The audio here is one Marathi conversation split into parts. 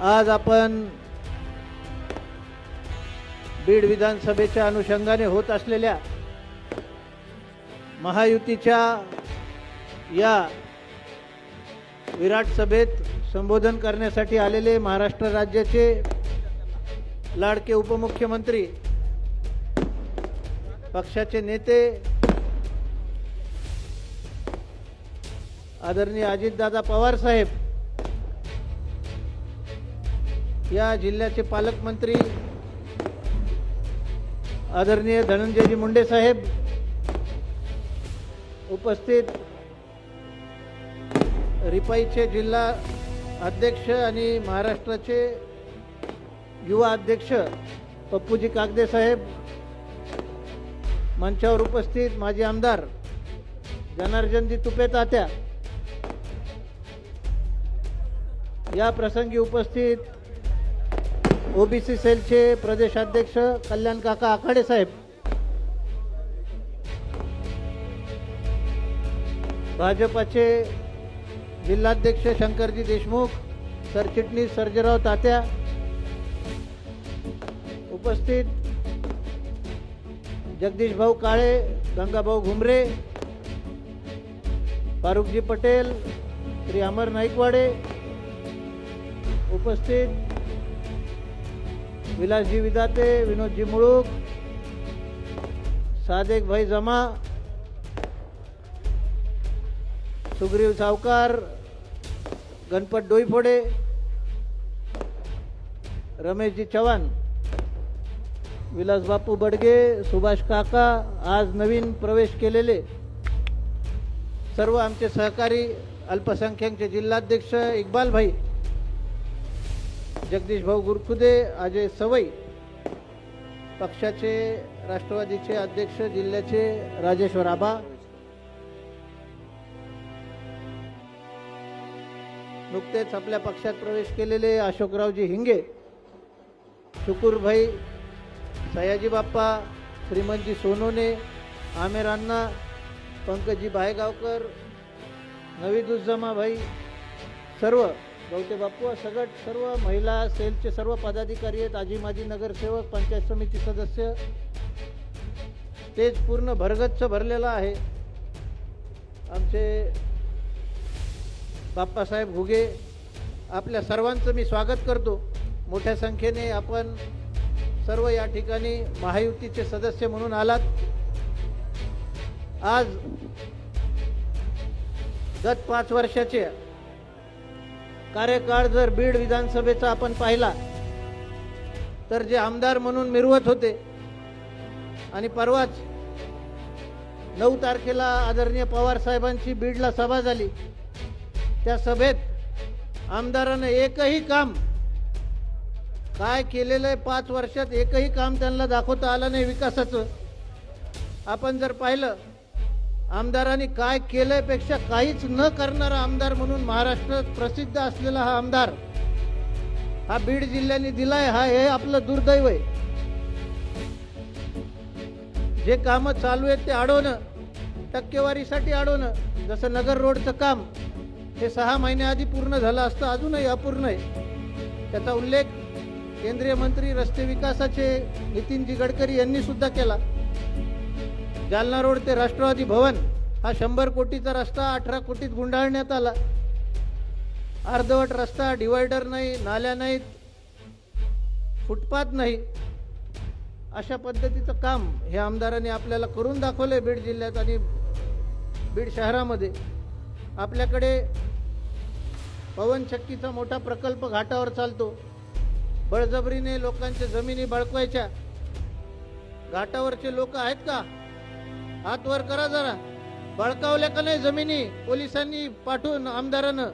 आज आपण बीड विधानसभेच्या अनुषंगाने होत असलेल्या महायुतीच्या या विराट सभेत संबोधन करण्यासाठी आलेले महाराष्ट्र राज्याचे लाडके उपमुख्यमंत्री पक्षाचे नेते आदरणीय अजितदादा पवार या जिल्ह्याचे पालकमंत्री आदरणीय धनंजयजी मुंडे साहेब उपस्थित रिपाईचे जिल्हा अध्यक्ष आणि महाराष्ट्राचे युवा अध्यक्ष पप्पूजी कागदे साहेब मंचावर उपस्थित माजी आमदार जनार्दनजी तुपे तात्या या प्रसंगी उपस्थित ओबीसी सेलचे प्रदेशाध्यक्ष कल्याण काका आखाडे साहेब. भाजपाचे जिल्हाध्यक्ष शंकरजी देशमुख सरचिटणीस सर्जेराव तात्या. उपस्थित जगदीश भाऊ काळे गंगाभाऊ घुमरे फारुखजी पटेल श्री अमर नाईकवाडे. उपस्थित विलासजी विदाते विनोदजी मुळूक सादेक भाई जमा सुग्रीव सावकार गणपत डोईफोडे रमेशजी चव्हाण विलास बापू बडगे सुभाष काका आज नवीन प्रवेश केलेले. सर्व आमचे सहकारी अल्पसंख्याकचे जिल्हाध्यक्ष इक्बाल भाई जगदीश भाऊ गुरखुदे अजय सवई पक्षाचे राष्ट्रवादीचे अध्यक्ष जिल्ह्याचे राजेश्वर आबा. नुकतेच आपल्या पक्षात प्रवेश केलेले अशोकरावजी हिंगे शुकूरभाई सयाजी बाप्पा श्रीमंतजी सोनोने आमेर अण्णा पंकजी भायगावकर नवीदुज्जमाभाई सर्व गवते बाप्पू सगळ सर्व महिला सेलचे सर्व पदाधिकारी आहेत आजी माजी नगरसेवक पंचायत समिती सदस्य. स्टेज पूर्ण भरगच्च भरलेलं आहे. आमचे बाप्पासाहेब घुगे आपल्या सर्वांचं मी स्वागत करतो. मोठ्या संख्येने आपण सर्व या ठिकाणी महायुतीचे सदस्य म्हणून आलात. आज गत पाच वर्षाचे कार्यकाळ जर बीड विधानसभेचा आपण पाहिला तर जे आमदार म्हणून मिरवत होते आणि परवाच नऊ तारखेला आदरणीय पवार साहेबांची बीडला सभा झाली त्या सभेत आमदारानं एकही काम काय केलेलं आहे पाच वर्षात एकही काम त्यांना दाखवता आलं नाही विकासाचं. आपण जर पाहिलं आमदारांनी काय केल्यापेक्षा काहीच न करणारा आमदार म्हणून महाराष्ट्रात प्रसिद्ध असलेला हा आमदार हा बीड जिल्ह्याने दिलाय हा हे आपलं दुर्दैव आहे. जे कामं चालू आहेत ते अडवणं टक्केवारीसाठी अडवणं जसं नगर रोडचं काम हे सहा महिन्याआधी पूर्ण झालं असतं अजूनही अपूर्ण आहे. त्याचा उल्लेख केंद्रीय मंत्री रस्ते विकासाचे नितीनजी गडकरी यांनी सुद्धा केला. जालना रोड ते राष्ट्रवादी भवन हा शंभर कोटीचा रस्ता अठरा कोटीत गुंडाळण्यात आला. अर्धवट रस्ता डिवायडर नाही नाल्या नाहीत फुटपाथ नाही. अशा पद्धतीचं काम हे आमदारांनी आपल्याला करून दाखवलं आहे बीड जिल्ह्यात आणि बीड शहरामध्ये. आपल्याकडे पवनचक्कीचा मोठा प्रकल्प घाटावर चालतो. बळजबरीने लोकांच्या जमिनी बळकवायच्या. घाटावरचे लोक आहेत का? हात वर करा जरा. बळकावल्या का नाही जमिनी? पोलिसांनी पाठवून आमदारानं.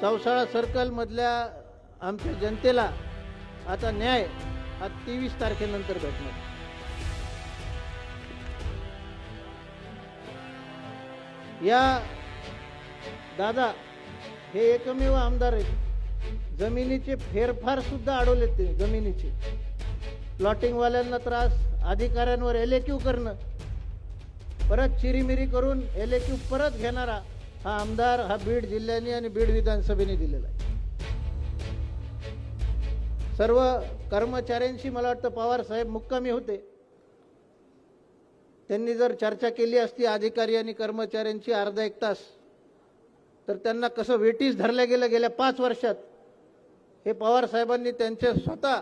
चौसाळा सर्कल मधल्या आमच्या जनतेला आता न्याय हा तेवीस तारखेनंतर भेटणार. या दादा हे एकमेव आमदार आहेत. जमिनीचे फेरफार सुद्धा अडवलेत ते जमिनीचे. प्लॉटिंगवाल्यांना त्रास अधिकाऱ्यांवर एल करणं परत चिरीमिरी करून एल परत घेणारा हा आमदार हा बीड जिल्ह्याने आणि बीड विधानसभेने दिलेला आहे. सर्व कर्मचाऱ्यांशी मला वाटतं पवार साहेब मुक्कामी होते. त्यांनी जर चर्चा केली असती अधिकारी आणि कर्मचाऱ्यांची अर्धा एक तास तर त्यांना कसं वेटीस धरल्या गेलं गेल्या पाच वर्षात हे पवार साहेबांनी त्यांचे स्वतः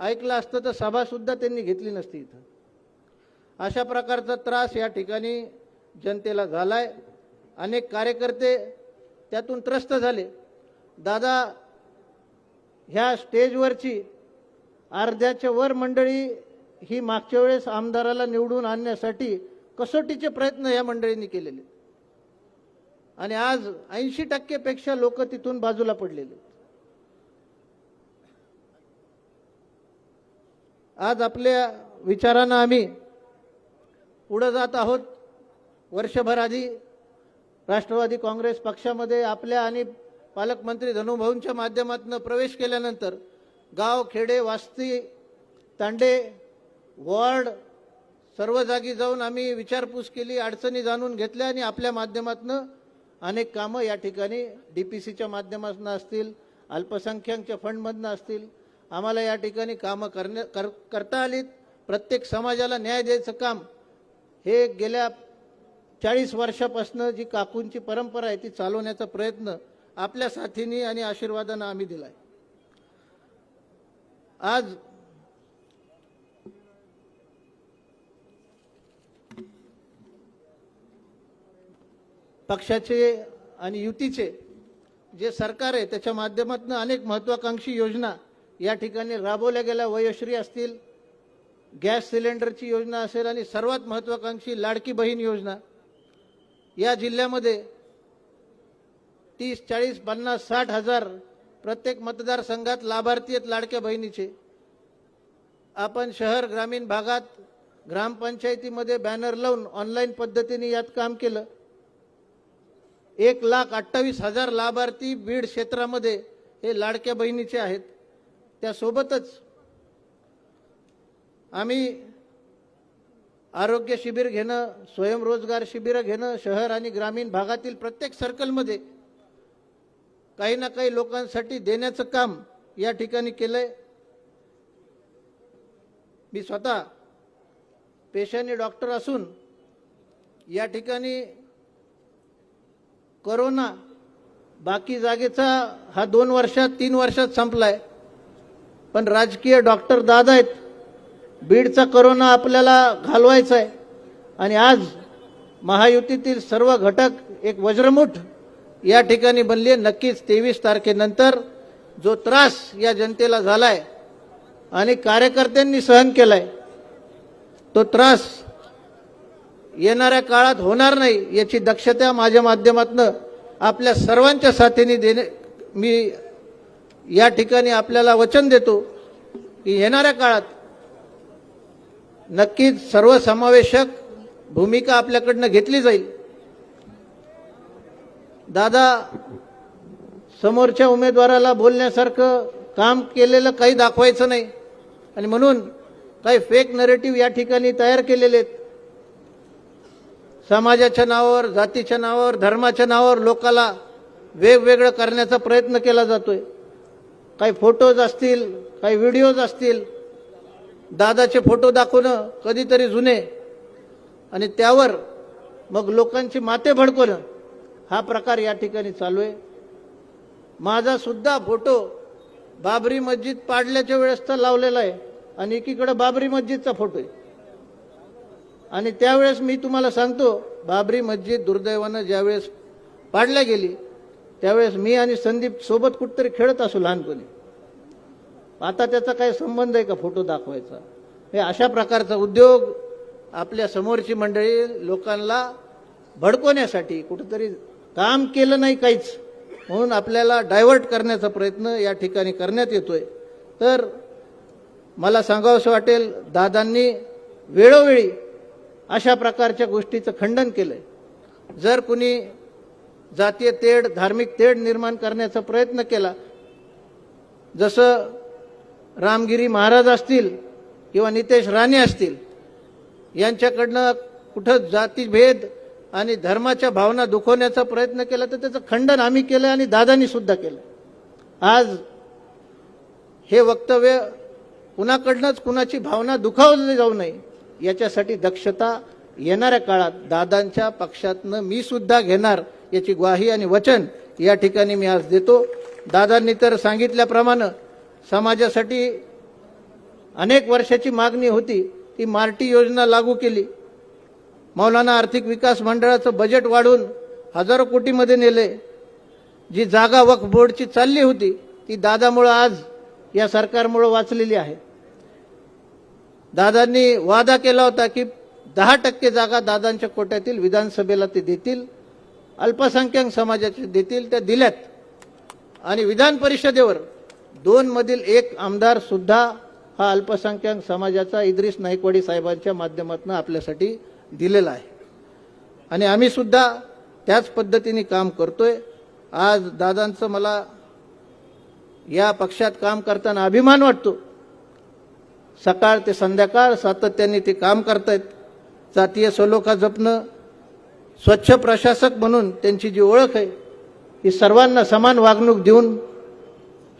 ऐकलं असतं तर सभासुद्धा त्यांनी घेतली नसती इथं. अशा प्रकारचा त्रास या ठिकाणी जनतेला झालाय. अनेक कार्यकर्ते त्यातून त्रस्त झाले. दादा ह्या स्टेजवरची अर्ध्याच्या वर मंडळी ही मागच्या वेळेस आमदाराला निवडून आणण्यासाठी कसोटीचे प्रयत्न या मंडळींनी केलेले. आणि आज ऐंशी टक्केपेक्षा लोक तिथून बाजूला पडलेले. आज आपल्या विचारानं आम्ही पुढं जात आहोत. वर्षभर आधी राष्ट्रवादी काँग्रेस पक्षामध्ये आपल्या आणि पालकमंत्री धनुभाऊंच्या माध्यमातून प्रवेश केल्यानंतर गाव खेडे वास्ती तांडे वॉर्ड सर्व जागी जाऊन आम्ही विचारपूस केली अडचणी जाणून घेतल्या आणि आपल्या माध्यमातून अनेक कामं या ठिकाणी डी पी सीच्या माध्यमातून असतील अल्पसंख्याकच्या फंडमधनं असतील आम्हाला या ठिकाणी कामं करण्या कर करता आलीत. प्रत्येक समाजाला न्याय द्यायचं काम. हे गेल्या चाळीस वर्षापासनं जी काकूंची परंपरा आहे ती चालवण्याचा प्रयत्न आपल्या साथीनी आणि आशीर्वादानं आम्ही दिलाय. आज पक्षाचे आणि युतीचे जे सरकार आहे त्याच्या माध्यमातून अनेक महत्वाकांक्षी योजना या ठिकाणी राबवल्या गेल्या वयश्री असतील गॅस सिलेंडरची योजना असेल आणि सर्वात महत्वाकांक्षी लाडकी बहीण योजना. या जिल्ह्यामध्ये तीस चाळीस पन्नास साठ हजार प्रत्येक मतदारसंघात लाभार्थी आहेत लाडक्या बहिणीचे. आपण शहर ग्रामीण भागात ग्रामपंचायतीमध्ये बॅनर लावून ऑनलाईन पद्धतीने यात काम केलं. एक लाख अठ्ठावीस हजार लाभार्थी बीड क्षेत्रामध्ये हे लाडक्या बहिणीचे आहेत. त्यासोबतच आम्ही आरोग्य शिबिर घेणं स्वयंरोजगार शिबिरं घेणं शहर आणि ग्रामीण भागातील प्रत्येक सर्कलमध्ये काही ना काही लोकांसाठी देण्याचं काम या ठिकाणी केलंय. मी स्वतः पेशाने डॉक्टर असून या ठिकाणी करोना बाकी जागेचा हा दोन वर्षात तीन वर्षात संपलाय. पण राजकीय डॉक्टर दादा आहेत. बीडचा करोना आपल्याला घालवायचा आहे आणि आज महायुतीतील सर्व घटक एक वज्रमुठ या ठिकाणी बनले नक्कीच तेवीस तारखेनंतर जो त्रास या जनतेला झालाय आणि कार्यकर्त्यांनी सहन केलाय तो त्रास येणाऱ्या काळात होणार नाही याची दक्षता माझ्या माध्यमातून आपल्या सर्वांच्या साथीने देणे मी या ठिकाणी आपल्याला वचन देतो की येणाऱ्या काळात नक्कीच सर्वसमावेशक भूमिका आपल्याकडनं घेतली जाईल. दादा समोरच्या उमेदवाराला बोलण्यासारखं काम केलेलं काही दाखवायचं नाही. आणि म्हणून काही फेक नरेटिव्ह या ठिकाणी तयार केलेले आहेत. समाजाच्या नावावर जातीच्या नावावर धर्माच्या नावावर लोकाला वेगवेगळं करण्याचा प्रयत्न केला जातोय. काही फोटोज असतील काही व्हिडिओज असतील. दादाचे फोटो दाखवणं कधीतरी जुने. आणि त्यावर मग लोकांची माते भडकवणं हा प्रकार या ठिकाणी चालू आहे. माझा सुद्धा फोटो बाबरी मस्जिद पाडल्याच्या वेळेस तर लावलेला आहे. आणि एकीकडे बाबरी मस्जिदचा फोटो आहे. आणि त्यावेळेस मी तुम्हाला सांगतो बाबरी मस्जिद दुर्दैवानं ज्यावेळेस पाडल्या गेली त्यावेळेस मी आणि संदीप सोबत कुठतरी खेळत असू लहानपणी. आता त्याचा काय संबंध आहे का फोटो दाखवायचा? हे अशा प्रकारचा उद्योग आपल्या समोरची मंडळी लोकांना भडकवण्यासाठी कुठंतरी काम केलं नाही काहीच म्हणून आपल्याला डायव्हर्ट करण्याचा प्रयत्न या ठिकाणी करण्यात येतोय. तर मला सांगावंसं वाटेल दादांनी वेळोवेळी अशा प्रकारच्या गोष्टीचं खंडन केलंय. जर कुणी जातीय तेढ धार्मिक तेढ निर्माण करण्याचा प्रयत्न केला. जसं रामगिरी महाराज असतील किंवा नितेश राणे असतील यांच्याकडनं कुठं जातीभेद आणि धर्माच्या भावना दुखवण्याचा प्रयत्न केला तर त्याचं खंडन आम्ही केलं आणि दादानी सुद्धा केलं. आज हे वक्तव्य कुणाकडनंच कुणाची भावना दुखावली जाऊ नये याच्यासाठी दक्षता येणाऱ्या काळात दादांच्या पक्षातनं मी सुद्धा घेणार याची ग्वाही आणि वचन या ठिकाणी मी आज देतो. दादांनी तर सांगितल्याप्रमाणे समाजासाठी अनेक वर्षाची मागणी होती. ती मार्टी योजना लागू केली. मौलाना आर्थिक विकास मंडळाचं बजेट वाढवून हजारो कोटीमध्ये नेले. जी जागा वक्फ बोर्डची चालली होती ती दादामुळं आज या सरकारमुळं वाचलेली आहे. दादांनी वादा केला होता की दहा टक्के जागा दादांच्या कोट्यातील विधानसभेला ते देतील अल्पसंख्याक समाजाचे देतील त्या दिल्यात. आणि विधान परिषदेवर दोनमधील एक आमदार सुद्धा हा अल्पसंख्याक समाजाचा इद्रिस नाईकवाडी साहेबांच्या माध्यमातून आपल्यासाठी दिलेला आहे. आणि आम्ही सुद्धा त्याच पद्धतीने काम करतोय. आज दादांचं मला या पक्षात काम करताना अभिमान वाटतो. सकाळ ते संध्याकाळ सातत्याने ते काम करतायत. जातीय सलोखा जपणं स्वच्छ प्रशासक म्हणून त्यांची जी ओळख आहे ही सर्वांना समान वागणूक देऊन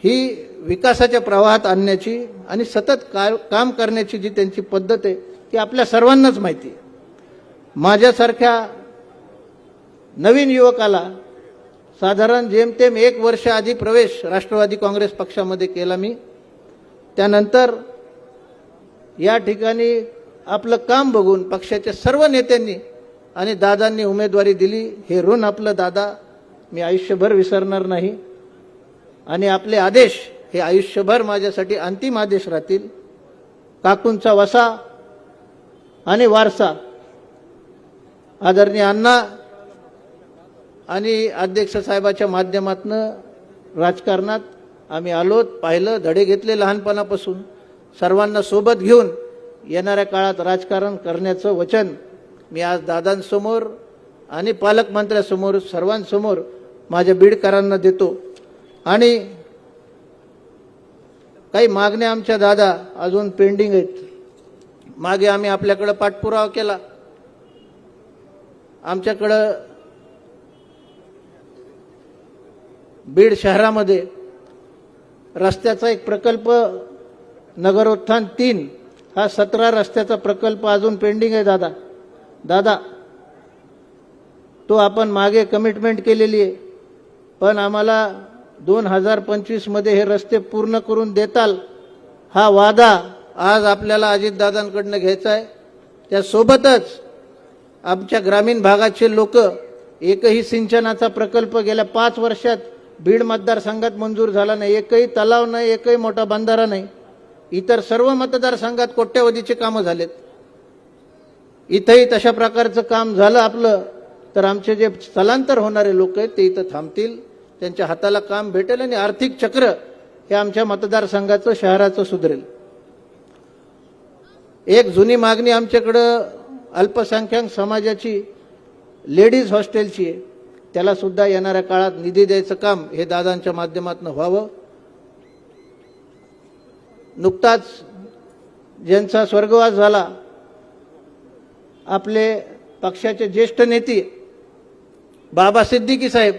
ही विकासाच्या प्रवाहात आणण्याची आणि सतत का काम करण्याची जी त्यांची पद्धत आहे ती आपल्या सर्वांनाच माहिती आहे. माझ्यासारख्या नवीन युवकाला साधारण जेमतेम एक वर्ष आधी प्रवेश राष्ट्रवादी काँग्रेस पक्षामध्ये केला मी. त्यानंतर या ठिकाणी आपलं काम बघून पक्षाच्या सर्व नेत्यांनी आणि दादांनी उमेदवारी दिली हे ऋण आपलं दादा मी आयुष्यभर विसरणार नाही. आणि आपले आदेश हे आयुष्यभर माझ्यासाठी अंतिम आदेश राहतील. काकूंचा वसा आणि वारसा. आदरणीय अण्णा आणि अध्यक्ष साहेबाच्या माध्यमातून राजकारणात आम्ही आलोत पाहिलं धडे घेतले लहानपणापासून. सर्वांना सोबत घेऊन येणाऱ्या काळात राजकारण करण्याचं वचन मी आज दादांसमोर आणि पालकमंत्र्यासमोर सर्वांसमोर माझ्या बीडकरांना देतो. आणि काही मागण्या आमच्या दादा अजून पेंडिंग आहेत. मागे आम्ही आपल्याकडं पाठपुरावा केला. आमच्याकडं बीड शहरामध्ये रस्त्याचा एक प्रकल्प नगरोत्थान तीन हा सतरा रस्त्याचा प्रकल्प अजून पेंडिंग आहे दादा. दादा तो आपण मागे कमिटमेंट केलेली आहे. पण आम्हाला दोन हजार पंचवीसमध्ये हे रस्ते पूर्ण करून देताल हा वादा आज आपल्याला अजितदादांकडनं घ्यायचा आहे. त्यासोबतच आमच्या ग्रामीण भागाचे लोक एकही सिंचनाचा प्रकल्प गेल्या पाच वर्षात बीड मतदारसंघात मंजूर झाला नाही. एकही तलाव नाही एकही मोठा बंधारा नाही. इतर सर्व मतदारसंघात कोट्यवधीचे कामं झालेत. इथंही तशा प्रकारचं काम झालं आपलं तर आमचे जे स्थलांतर होणारे लोक आहेत ते इथं थांबतील. त्यांच्या हाताला काम भेटेल आणि आर्थिक चक्र हे आमच्या मतदारसंघाचं शहराचं सुधरेल. एक जुनी मागणी आमच्याकडं अल्पसंख्याक समाजाची लेडीज हॉस्टेलची आहे. त्याला सुद्धा येणाऱ्या काळात निधी द्यायचं काम हे दादांच्या माध्यमातून व्हावं. नुकताच ज्यांचा स्वर्गवास झाला आपले पक्षाचे ज्येष्ठ नेते बाबा सिद्दीकी साहेब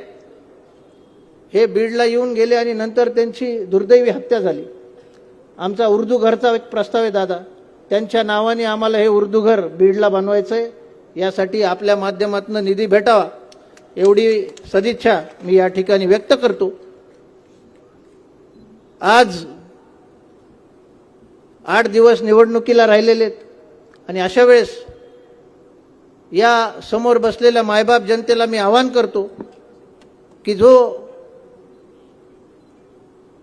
हे बीडला येऊन गेले आणि नंतर त्यांची दुर्दैवी हत्या झाली. आमचा उर्दू घरचा एक प्रस्ताव आहे दादा. त्यांच्या नावाने आम्हाला हे उर्दू घर बीडला बनवायचं आहे यासाठी आपल्या माध्यमातून निधी भेटावा. एवढी सदिच्छा मी या ठिकाणी व्यक्त करतो. आज आठ दिवस निवडणुकीला राहिलेले आहेत आणि अशा वेळेस या समोर बसलेल्या मायबाप जनतेला मी आवाहन करतो की जो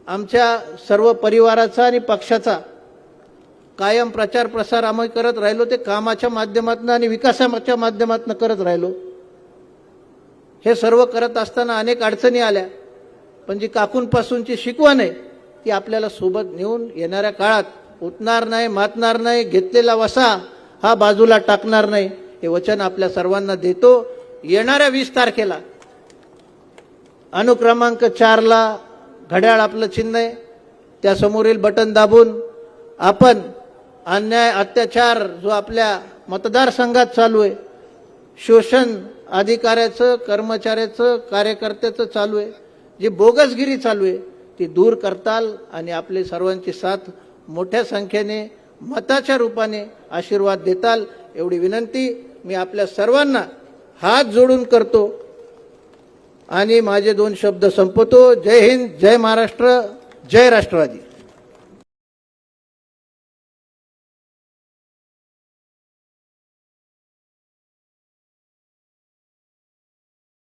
आमच्या सर्व परिवाराचा आणि पक्षाचा कायम प्रचार प्रसार आम्ही करत राहिलो ते कामाच्या माध्यमातून आणि विकासाच्या माध्यमातून करत राहिलो. हे सर्व करत असताना अनेक अडचणी आल्या पण जी काकूंपासूनची शिकवण आहे ती आपल्याला सोबत नेऊन येणाऱ्या काळात उठणार नाही मातणार नाही घेतलेला वसा हा बाजूला टाकणार नाही. हे वचन आपल्या सर्वांना देतो. येणाऱ्या वीस तारखेला अनुक्रमांक चारला घड्याळ आपलं चिन्ह आहे. त्यासमोरील बटन दाबून आपण अन्याय अत्याचार जो आपल्या मतदारसंघात चालू आहे शोषण अधिकाऱ्याचं कर्मचाऱ्याचं कार्यकर्त्याचं चालू आहे जी बोगसगिरी चालू आहे ती दूर करताल आणि आपले सर्वांची साथ मोठ्या संख्येने मताच्या रूपाने आशीर्वाद देताल एवढी विनंती मी आपल्या सर्वांना हात जोडून करतो. आणि माझे दोन शब्द संपवतो. जय हिंद जय महाराष्ट्र जय राष्ट्रवादी.